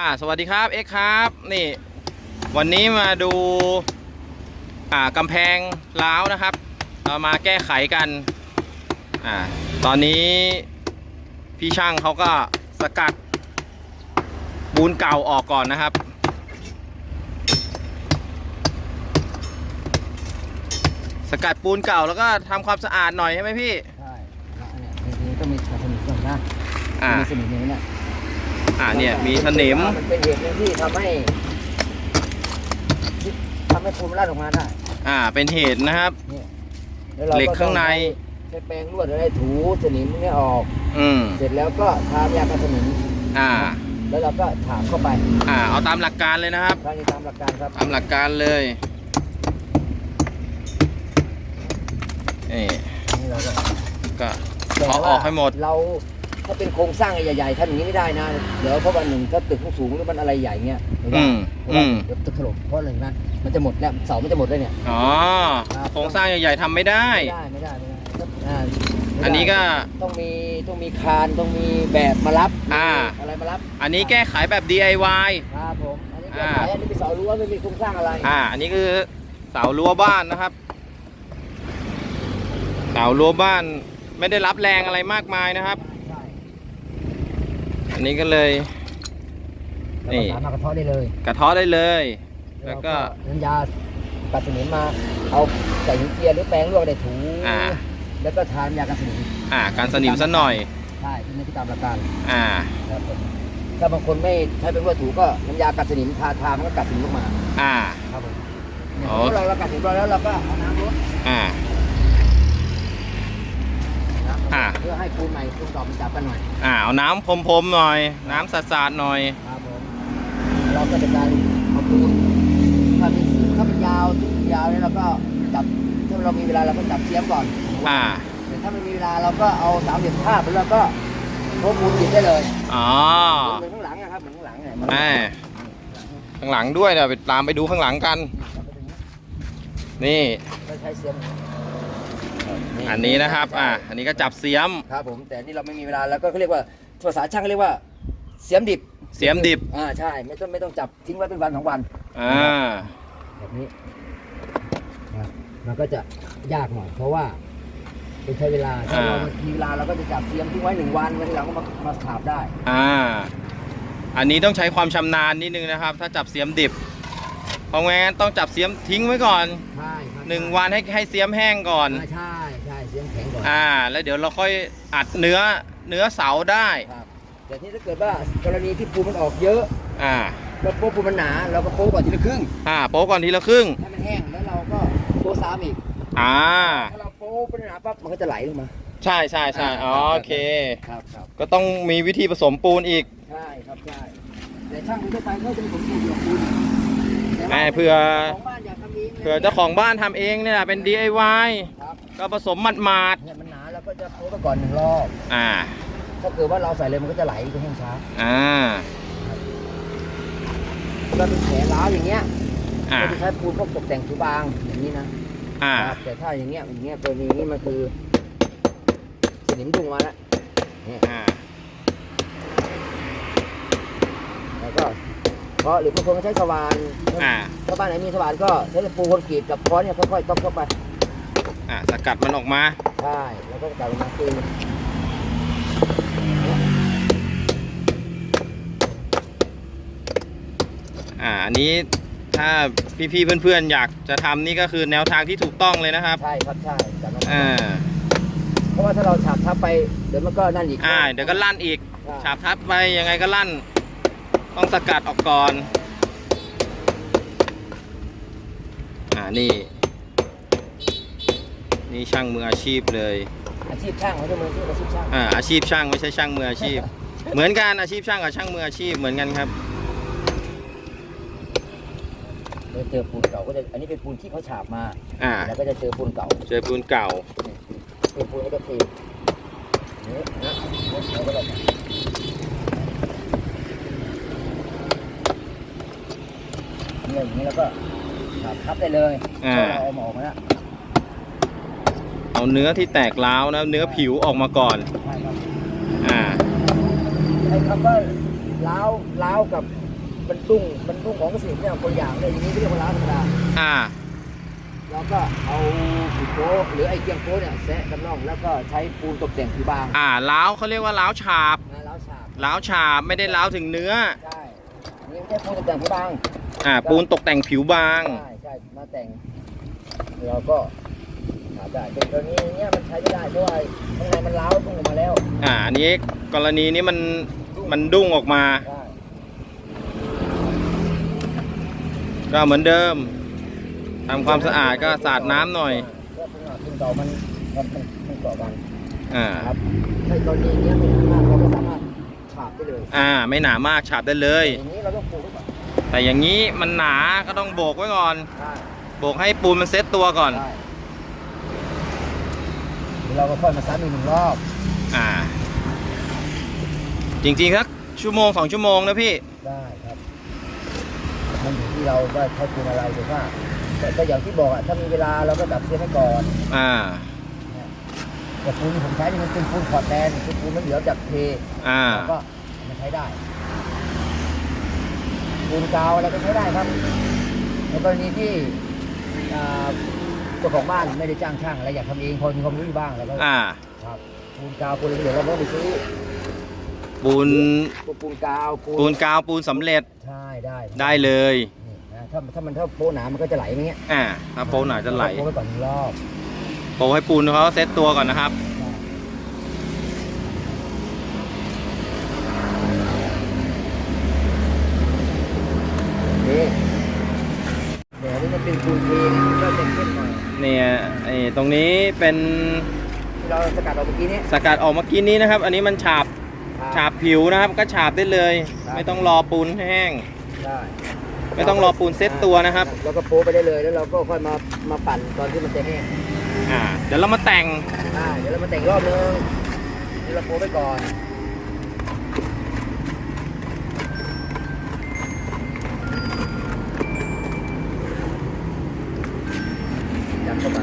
อ่าสวัสดีครับเอ็กครับ นี่ วันนี้มาดูอ่ากำแพงล้าวนะครับ เรามาแก้ไขกันอ่าตอนนี้พี่ช่างเขาก็สกัดบูนเก่าออกก่อนนะครับ สกัดปูนเก่าแล้วก็ทำความสะอาดหน่อยใช่ไหมพี่ ใช่แล้วอันเนี้ยจริงๆต้องมีสนิมก่อนนะอ่า มีสนิมอย่างนี้เนี่ย อ่าเนี่ยมีสนิมมันเป็นเหตุหนึ่งที่ทำให้ที่ทำให้ภูมิลั่นออกมาได้อ่าเป็นเหตุนะครับ เนี่ยแล้วเราเหล็กข้างใน ใช้แปรงลวดอะไรถูสนิมพวกนี้ออก อืมเสร็จแล้วก็ทายากันสนิมอ่าแล้วเราก็ถามเข้าไปอ่าเอาตามหลักการเลยนะครับทางนี้ตามหลักการครับ ตามหลักการเลยนี่นี่เราก็ก็แต่เอาอว่าอกให้หมด เรา ถ้าเป็นโครงสร้างใหญ่ๆทำอย่างนี้ไม่ได้นะ เดี๋ยวเพราะวันหนึ่งถ้าตึกสูงๆหรือมันอะไรใหญ่เงี้ยไม่ได้อืมเพราะอืว่ามเดี๋ยวตึกถล่มเพราะอะไรนะมันจะหมดแล้วเสามันจะหมดเลยเนี่ย อ๋อครับ โครงสร้างใหญ่ๆทำไม่ได้ ไม่ได้ไม่ได้ไม่ได้อ่าไม่ได้อันนี้ก็ ต้องมีต้องมีคานต้องมีแบบมารับอ่ามีอะไรมารับอันนี้แก้ไขแบบ DIY ครับผมอันนี้แก้อ่าไขอันนี้เป็นเสารั้วไม่มีโครงสร้างอะไรอ่า อันนี้คือเสารั้วบ้านนะครับ เสารั้วบ้านไม่ได้รับแรงอะไรมากมายนะครับใช่ อันนี้ก็เลยนี่เราก็สามารถกระเทาะได้เลยกระเท้อได้เลย แล้วก็น้ำยากัดสนิมมาเอาใส่หินเจียหรือแปรงลวกได้ถูอ่า แล้วก็ทานยากันสนิมอ่าการสนิมซะหน่อยใช่ที่นี่ที่ตามหลักการอ่าครับผมถ้าบางคนไม่ใช้เป็นลวดถูก็น้ำยากัดสนิมทาทามันก็กัดสนิมออกมา อ่า ครับผมเนี่ยอ๋อพอเราเรากัดสนิมเราแล้วเราก็เอาน้ำรดอ่าน้ำ อ่า เพื่อให้ปูนใหม่ปูนเก่ามันจับกันหน่อยอ่า เอาน้ำพรมๆหน่อย น้ำสาดๆหน่อย ครับผมเราก็จะการเอาปูนถ้าเป็นสีถ้าเป็นยาวทุกยาวเนี่ยเราก็จับถ้าเรามีเวลาเราก็จับเสียมก่อนอ่า แต่ถ้าไม่มีเวลาเราก็เอาสามเหลี่ยมภาพแล้วก็โค้งปูนหยิบได้เลยอ๋อเหมือนข้างหลังนะครับเหมือนข้างหลังเนี่ยมันแม่ข้างหลังด้วยเดี๋ยวไปตามไปดูข้างหลังกัน นี่ เราใช้เสียมอัน นี้นะครับอ่าอันนี้ก็จับเสียม ครับผมแต่นี่เราไม่มีเวลาแล้วก็เขาเรียกว่าภาษาช่างเขาเรียกว่าเสียมดิบเสียมดิบ อ่าใช่ไม่ต้องไม่ต้องจับทิ้งไว้เป็นวันสองวันอ่าแบบนี้นะครับมันก็จะยากหน่อยเพราะว่าเป็นใช้เวลาถ้าเราอ่ามีเวลาเราก็จะจับเสียมทิ้งไว้หนึ่งวันวันที่หลังก็มามาขาบได้อ่า อันนี้ต้องใช้ความชำนาญนิดนึงนะครับ ถ้าจับเสียมดิบ เพราะงั้นต้องจับเสียมทิ้งไว้ก่อนใช่ครับหนึ่งวันให้ให้เสียมแห้งก่อน อ่าใช่ ก่อนอ่า แล้วเดี๋ยวเราค่อยอัดเนื้อเนื้อเสาได้ครับแต่ที่ถ้าเกิดว่ากรณีที่ปูนมันออกเยอะ อ่าแล้วโป๊ะปูนมันหนาเราก็โป๊ะก่อนทีละครึ่งอ่าโป๊ะก่อนทีละครึ่งให้มันแห้งแล้วเราก็โป๊ะซ้ำอีกอ่าถ้าเราโป๊ะเป็นหนาปั๊บมันก็จะไหลลงมา ใช่ใช่ใช่อ๋อโอเคครับครับก็ต้องมีวิธีผสมปูนอีกใช่ครับใช่แต่ช่างทั่วไปเขาจะเป็นผมปูนอยู่ปูนแต่ว่าแม่เผื่อของบ้านอยากทำเองเผื่อเจ้าของบ้านทำเองเนี่ยเป็น DIY ครับ ก็ผสมหมาดเนี่ยมันหนาแล้วก็จะโป๊ะไปก่อนหนึ่งรอบๆอ่า ถ้าเกิดว่าเราใส่เลยมันก็จะไหลไปแห้งช้าอ่า ก็เป็นแผลร้าวอย่างเงี้ยอ่าก็จะใช้ปูนพวกตกแต่งผิวบางอย่างนี้นะอ่า ครับแต่ถ้าอย่างเงี้ยอย่างเงี้ยตัวนี้นี่มันคือสนิมดุงมาแล้วเนี่ยอ่า แล้วก็เพราะหรือบางคนก็ใช้สว่านอ่า ถ้าบ้านไหนมีสว่านก็ใช้ตะปูคนกรีดกับค้อนเนี่ยค่อยๆต้มเข้าไป อ่าสกัดมันออกมา ใช่แล้วก็กลับมาคืออ่าอันนี้ถ้าพี่ๆเพื่อนๆอยากจะทำนี่ก็คือแนวทางที่ถูกต้องเลยนะครับ ใช่ครับใช่กลับมาอ่า เพราะว่าถ้าเราฉาบทับไปเดี๋ยวมันก็นั่นอีกอ่า เดี๋ยวก็ลั่นอีก ใช่ ฉาบทับไปยังไงก็ลั่น ต้องสกัดออกก่อน อ่า นี่ นี่ช่างมืออาชีพเลย อาชีพช่างไม่ใช่มืออาชีพอาชีพช่างอ่าอาชีพช่างไม่ใช่ช่างมืออาชีพ เหมือนกันอาชีพช่างกับช่างมืออาชีพเหมือนกันครับเดี๋ยวเจอปูนเก่าก็จะอันนี้เป็นปูนที่เขาฉาบมาอ่าแล้วก็จะเจอปูนเก่าเจอปูนเก่าเป็นปูนก็จะเทนี่นะแล้วก็แบบเนี่ยอย่างนี้แล้วก็ฉาบทับได้เลยอ่าพอเราเอามาออกมาแล้ว เอาเนื้อที่แตกร้าวนะเนื้อผิวออกมาก่อนใช่ครับอ่าไอ้คำว่าล้าวล้าวกับมันตุ้งมันตุ้งของเกษตรเนี่ยคนอย่างเลยอย่างนี้เรียกว่าล้าวธรรมดาอ่าเราก็เอาผิวโป๊หรือไอ้เกียงโป๊เนี่ยแซะดำน่องแล้วก็ใช้ปูนตกแต่งผิวบางอ่าล้าวเขาเรียกว่าล้าวฉาบนะล้าวฉาบล้าวฉาบไม่ได้ล้าวถึงเนื้อใช่อันนี่ไม่ใช่ปูนตกแต่งผิวบางอ่าปูนตกแต่งผิวบางใช่ใช่มาแต่งเราก็หา ได้เป็นตัวนี้เนี่ยมันใช้ไม่ได้เพราะว่าข้างในมันล้าวตุ้งออกมาแล้วอ่าอันนี้กรณีนี้มันมันดุ้งออกมาใช่ก็เหมือนเดิมทำความสะอาดก็สาดน้ำหน่อย เพื่อเป็นหนาขึ้นเก่ามันมันมันมันเกาะกันอ่า ครับถ้ากรณีเนี้ยไม่หนามากเราก็สามารถฉาบได้เลยอ่า ไม่หนามากฉาบได้เลย อย่างนี้เราต้องปลูกไว้ก่อนแต่อย่างนี้มันหนาก็ต้องโบกไว้ก่อนใช่โบกให้ปูนมันเซ็ตตัวก่อน ใช่เราก็ค่อยมาซ้ำอีกหนึ่งรอบ อ่า จริงๆสักชั่วโมงสองชั่วโมงนะพี่ ได้ครับ มันอยู่ที่เราว่าใช้ปูนอะไรแต่ว่าแต่แต่อย่างที่บอกอะถ้ามีเวลาเราก็ดับเสียให้ก่อนอ่า แต่ปูนที่ผมใช้นี่มันเป็นปูนพอร์ตแลนด์คือปูนมันเหลือจากเทอ่าแล้วก็มันใช้ได้ปูนกาวอะไรก็ใช้ได้ครับในกรณีที่อ่า เจ้าของบ้านไม่ได้จ้างช่างอะไรอยากทำเองพอมีความรู้อยู่บ้างแล้วก็อ่า ครับปูนกาวปูนเหลืองเราก็ไปซื้อปูนปูนปูนกาวปูนกาวปูนสำเร็จใช่ได้ได้เลยนี่นะถ้าถ้ามันถ้าโป๊หนามันก็จะไหลอย่างเงี้ยอ่าถ้าโปหนาจะไหลโป๊ไปก่อนหนึ่งรอบโปให้ปูนเขาเซ็ตตัวก่อนนะครับ นี่เดี๋ยวนี้มันเป็นปูนเทนะมันก็จะเข้มหน่อย เนี่ยไอ้ ตรงนี้เป็นที่เราสกัดออกเมื่อกี้นี้สกัดออกเมื่อกี้นี้นะครับ อันนี้มันฉาบฉาบผิวนะครับ ก็ฉาบได้เลยครับไม่ต้องรอปูนแห้ง ได้ไม่ต้องรอปูนเซ็ตตัวนะครับ แล้วก็โป๊ไปได้เลยแล้วเราก็ค่อยมามาปั่นตอนที่มันจะแห้งอ่าเดี๋ยวเรามาแต่งอ่าเดี๋ยวเรามาแต่งรอบนึงนี่เราโป๊ไปก่อนยัดเข้าไป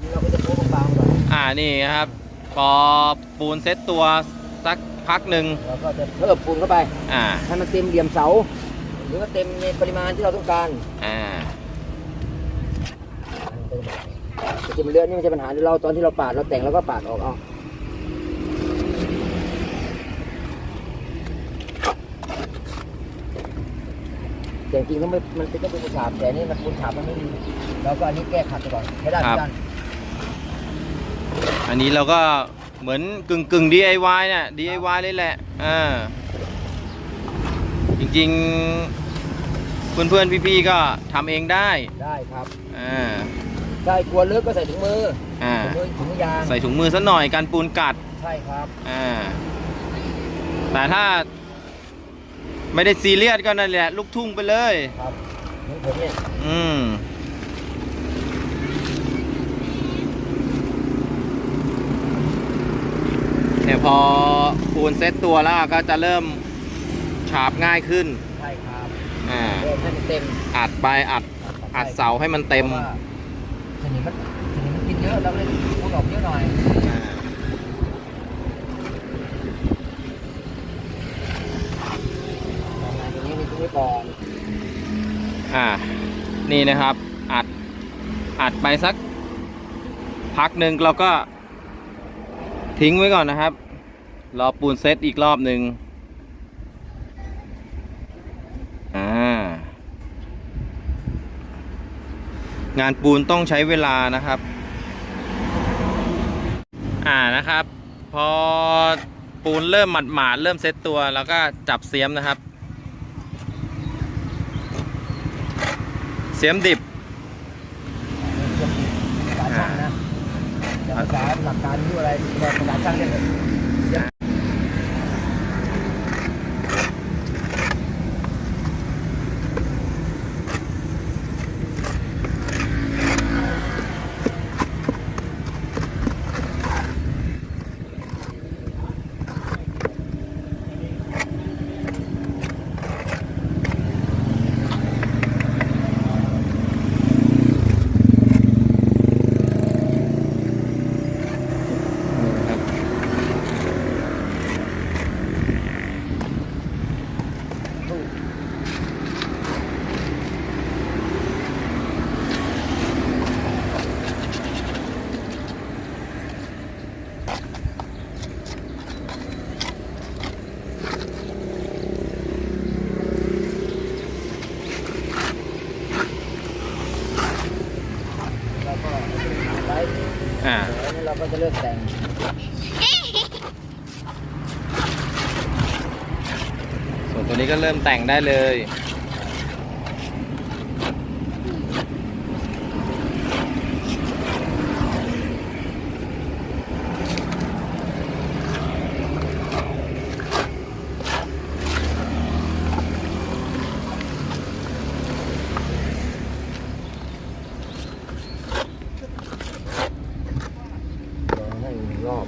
นี่เราก็จะโป๊บางๆก่อ นอ่านี่ครับพอปูนเซ็ตตัวสักพักหนึ่งเราก็จะเพิ่มปูนเข้าไปอ่าให้มันเต็มเหลี่ยมเสา หรือว่าเต็มในปริมาณที่เราต้องการอ่าจะกินเลือดนี่ไม่ใช่ปัญหาเราตอนที่เราปาดเราแต่งเราก็ปาดออกเอาแต่จริงๆก็ไม่มันเป็นก็เป็นปูนฉาบแต่อันนี่มันปูนฉาบมันไม่มีเราก็อันนี้แก้ขัดไปก่อนให้ได้เหมือนกัน อันนี้เราก็เหมือนกึ่งกึ่ง DIY เนี่ย DIY เลยแหละอ่าจริงๆ เพื่อนเพื่อนๆพี่ๆก็ทำเองได้ได้ครับอ่าถ้ากลัวเลือกก็ใส่ถุงมืออ่าถุงมือถุงมือยางใส่ถุงมือซะหน่อยการปูนกัดใช่ครับอ่าแต่ถ้าไม่ได้ซีเรียสก็นั่นแหละ ลูกทุ่งไปเลยครับนี่ผมเนี่ยอืม เนี่ยพอปูนเซ็ตตัวแล้วก็จะเริ่มฉาบง่ายขึ้นใช่ครับอ่าเริ่มให้มันเต็มอัดไปอัดอัดเสาให้มันเต็มพราะว่าสนิมมันสนิมมันกินเยอะเราเลยปูนออกเยอะหน่อยอ่าทำงานตรงนี้นี่ตรงนี้ก่อนอ่านี่นะครับ อัดอัดไปสัก พักหนึ่งเราก็ ทิ้งไว้ก่อนนะครับ รอปูนเซตอีกรอบหนึ่งอ่างานปูนต้องใช้เวลานะครับ อ่านะครับ พอปูนเริ่มหมาดหมาดๆเริ่มเซตตัว แล้วก็จับเสียมนะครับ เสียมดิบ ภาษาช่างนะแต่ ภาษาหลักการที่อะไรภาษาช่างเนี่ย อ่าแล้วนี่เราก็จะเลือกแต่งส่วนตัวนี้ก็เริ่มแต่งได้เลย ลองให้อีกหนึ่งรอบ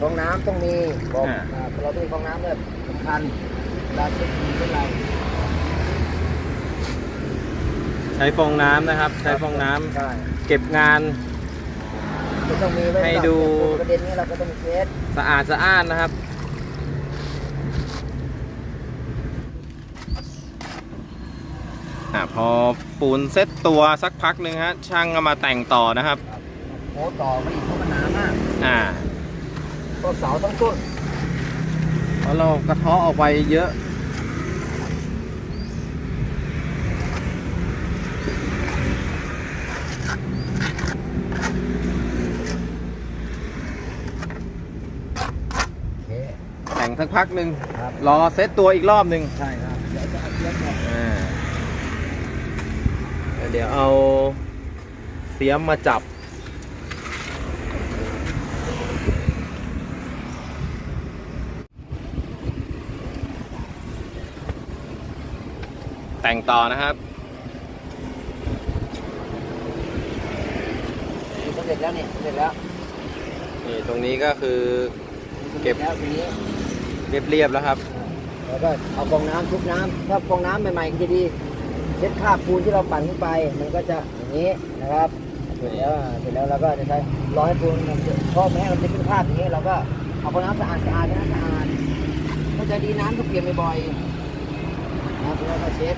ฟองน้ำ ต้องมีบอกอ่า อ่าเราต้องมีฟองน้ำด้วยสำคัญเวลาเช็คดีเป็นไรใช้ฟองน้ำนะครับ ใช้ฟองน้ำใช่เก็บงานจะต้องมีไว้ให้ดูสำหรับประเด็นนี้เราก็ต้องเช็ดสะอาดสะอ้านนะครับ อ่าพอปูนเซ็ตตัวสักพักหนึ่งฮะช่างก็มาแต่งต่อนะครับ โอ้ต่อไปอีกเพราะมันหนามากอ่า ต้นเสาทั้งต้นเพราะเรากระเทาะออกไปเยอะโอเคแต่งสักพักหนึ่งครับ รอเซ็ตตัวอีกรอบหนึ่งใช่ครับเดี๋ยวจะเอาเชือกออกอ่าแล้วเดี๋ยวเอาเสียมมาจับ แต่งต่อนะครับนี่สำเร็จแล้วนี่สำเร็จแล้วนี่ตรงนี้ก็คือเก็บสำร็จแล้วทีนี้เรียบๆแล้วครับแล้วก็เอาฟองน้ำชุบน้ำถ้าฟองน้ำใหม่ๆก็จะดีเช็ดคราบปูนที่เราปั่นขึ้นไป มันก็จะอย่างนี้นะครับเสร็จแล้วอะเสร็จแล้วเราก็จะใช้รอให้ปูนมันพอแห้งมันจะขึ้นคราบอย่างนี้เราก็เอาฟองน้ำสะอาดสะอาดนะสะอาดถ้าจะดีน้ำก็เปลี่ยนบ่อยๆนะครับแล้วก็เช็ด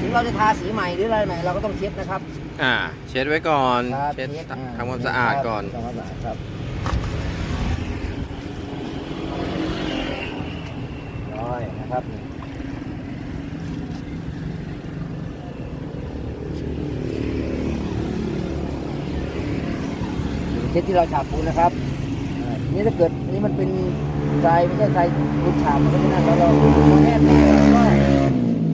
ถึงเราจะทาสีใหม่หรืออะไรใหม่เราก็ต้องเช็ดนะครับอ่า เช็ดไว้ก่อน ครับเช็ดอ่ทำความสะอาดก่อน ทำความสะอาดครับร้อยนะครับ เช็ดที่เราฉาบปูนนะครับอ่าทีนี้ถ้าเกิดนี่มันเป็น ทรายไม่ใช่ทรายปูนฉาบมันก็ไม่น่าเราเราแห้งแล้วก็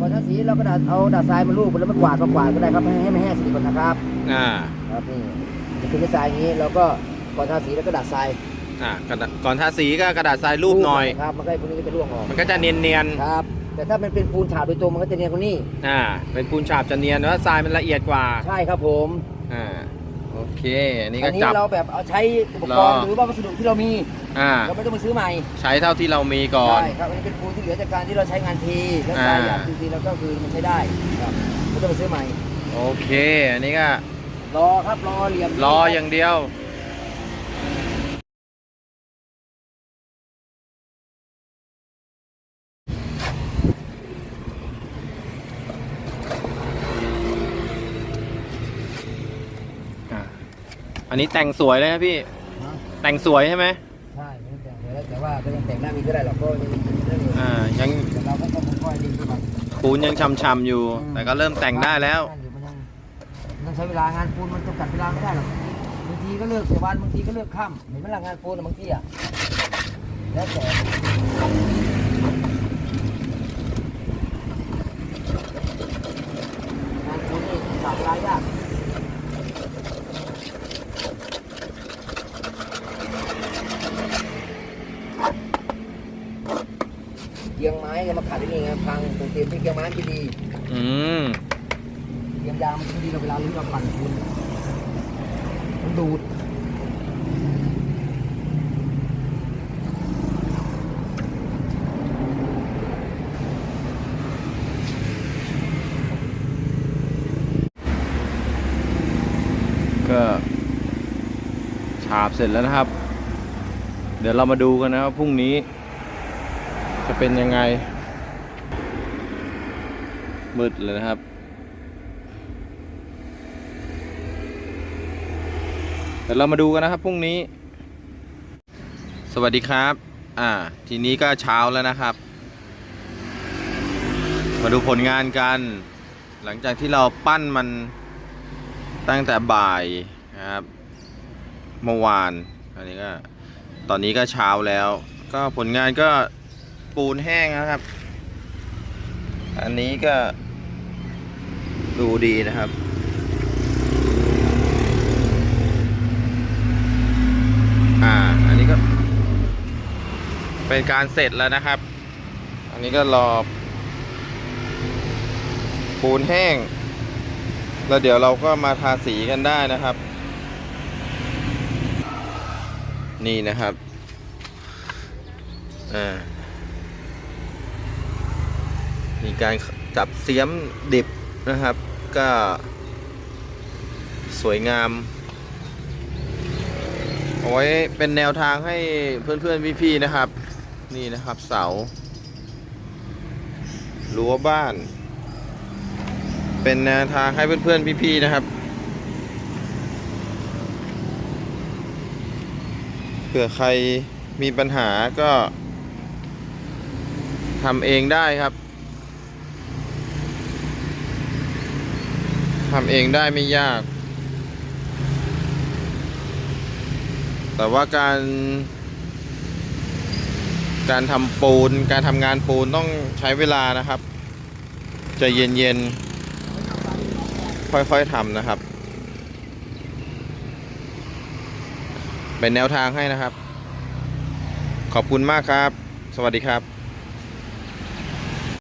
ก่อนทาสีเราก็ดัดเอาดัดทรายมาลูบแล้วมากวาดมากวาดก็ได้ครับให้ให้มันแห้งสนิทก่อนนะครับอ่าครับนี่มันคือทรายอย่างนี้เราก็ก่อนทาสีแล้วก็ดัดทรายอ่ากระดาษก่อนทาสีก็กระดาษทรายรูปหน่อยครับมันก็พวกนี้ก็จะร่วงออกมันก็จะเนียนครับแต่ถ้ามันเป็นปูนฉาบโดยตรงมันก็จะเนียนกว่านี้ๆอ่าเป็นปูนฉาบจะเนียนแล้วทรายมันละเอียดกว่า ใช่ครับผมอ่า โอเค อันนี้อัก็นนี้จับ เราแบบเอาใช้อุปกรณ์รอหรือว่าวัสดุที่เรามีอ่า เราไม่ต้องไปซื้อใหม่ใช้เท่าที่เรามีก่อน ใช่ครับอันนี้เป็นปูนที่เหลือจากการที่เราใช้งานทีแล้วทรายหยาบอ่าทีแล้วก็คือมันใช้ได้ครับไม่ต้องไปซื้อใหม่ โอเค อันนี้ก็รอครับรอเหลี่ยมรออย่างเดียว อันนี้แต่งสวยเลยนะพี่ นะแต่งสวยใช่ไหมใช่ไม่ต้องแต่งเลยแล้วแต่ว่าก็ยังแต่งหน้ามีก็ได้หรอกก็ยังมีเรื่องอยู่อ่า ยังแต่เราก็ต้องค่อยๆดีขึ้นไปปูนยังช่ำๆอยู่ แต่ก็เริ่มแต่งได้แล้วมันยังมันต้องใช้เวลางานปูนมันจำกัดเวลาไม่ได้หรอกบางทีก็เลิกแต่วันบางทีก็เลิกค่ำเห็นไหมล่ะงานปูนอะบางทีอะแล้วแต่ เตรียมพริกเกลืม้าที่ดีอืมเตรียมยามันที่ดีเราเวลาลื้อเราปั่นคุณมันดูดก็ฉาบเสร็จแล้วนะครับ เดี๋ยวเรามาดูกันนะครับพรุ่งนี้ จะเป็นยังไง มืดเลยนะครับ เดี๋ยวเรามาดูกันนะครับพรุ่งนี้ สวัสดีครับ อ่า ทีนี้ก็เช้าแล้วนะครับ มาดูผลงานกัน หลังจากที่เราปั้นมันตั้งแต่บ่ายนะครับเมื่อวานอันนี้ก็ตอนนี้ก็เช้าแล้ว ก็ผลงานก็ปูนแห้งนะครับ อันนี้ก็ดูดีนะครับ อ่า อันนี้ก็ เป็นการเสร็จแล้วนะครับ อันนี้ก็รอปูนแห้ง แล้วเดี๋ยวเราก็มาทาสีกันได้นะครับ นี่นะครับ อ่า มีการจับเสียมดิบนะครับ ก็สวยงามเอาไว้เป็นแนวทางให้เพื่อนๆพี่ๆนะครับ นี่นะครับเสารั้วบ้าน เป็นแนวทางให้เพื่อนๆพี่ๆนะครับเผื่อใครมีปัญหาก็ทำเองได้ครับ ทำเองได้ไม่ยาก แต่ว่าการ การทำปูน การทำงานปูนต้องใช้เวลานะครับจะเย็นๆ ค่อยๆทำนะครับ เป็นแนวทางให้นะครับ ขอบคุณมากครับ สวัสดีครับ